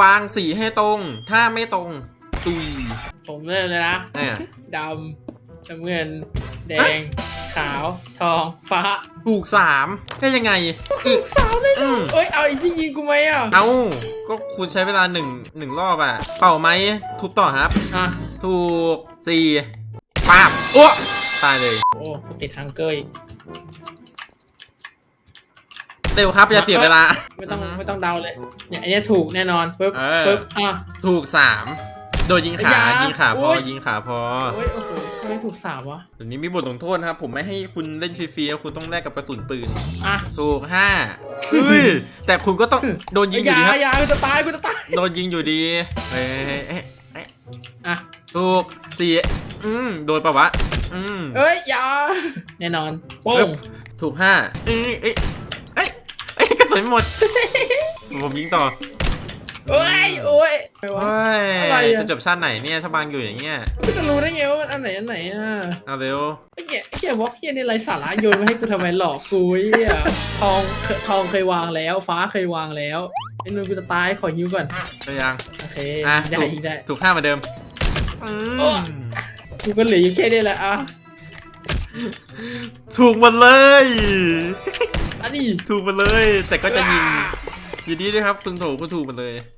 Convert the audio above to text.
วางสีให้ตรง ถ้าไม่ตรงตุย ผมเริ่มเลยนะเนี่ยดำน้ำเงิน แดง ขาว ทอง ฟ้าถูกสามได้ยังไงอึสาวเลยอืมเอ้ย เอาอีกที่ยิงกูไหมอะเอาก็คุณใช้เวลาหนึ่งหนึ่งรอบอะเป่าไหมทุบต่อครับ อะ ถูกสี่ป้าบอ้วตายเลย โอ้กูติดฮังเกอร์อีก เร็วครับอย่าเสียเวลา ไม่ต้องอือฮึไม่ต้องเดาเลยเนี่ยอันเนี้ยถูกแน่นอนปึ๊บเออ ปึ๊บอะ ถูกสามโดนยิงขาอย่ายิงขาพออุ๊ยยิงขาพอโอ้ยโอ้โหทำไมถูกสามวะเดี๋ยวนี้มีบทลงโทษนะครับ ผมไม่ให้คุณเล่นฟรีๆนะคุณต้องแลกกับกระสุนปืน อะถูกห้าเฮ้ย แต่คุณก็ต้องโดนยิงออย่ยู่ย่าดีครับ อย่ากูจะตายกูจะตายโดนยิงอยู่ดีเอ้ยเอ้ยเอ้ยอะถูกสี่อืมโดนปะวะอืม เอ้ยอย่าแน่นอนโป้ปึ๊งบถูกห้าเอ้ยเอ้ยเอ้ย เอ้ยกระสุนหมด ผมยิงต่อโอ้ยโอ้ยไปวะโอ้ยอะไรอะ จะจบชาติไหนเนี่ยถ้าบางอยู่อย่างเงี้ยกูจะรู้ได้ไงว่ามันอันไหนอันไหนอะเอาเร็วไอ้เหี้ยไอ้เหี้ยวอกเหี้ยนี่ไรสาระโยนมาให้กูทำไมหลอกกูไอ้เหี้ยทองเคทองเคยวางแล้ว ฟ้าเคยวางแล้วไอ้นุ่นกูจะตายขอฮิวก่อน ไปยัง โอเคอะได้ถูกอีกได้ ถูกห้าเหมือนเดิมอืโอ้มกูก็เหลืออยู่แค่นี้แหละอะถูกหมดเลย อันนี้ถูกหมดเลย แต่ก็จะยิงยินดีด้วยครับคุณโถคุณถูกหมดเลย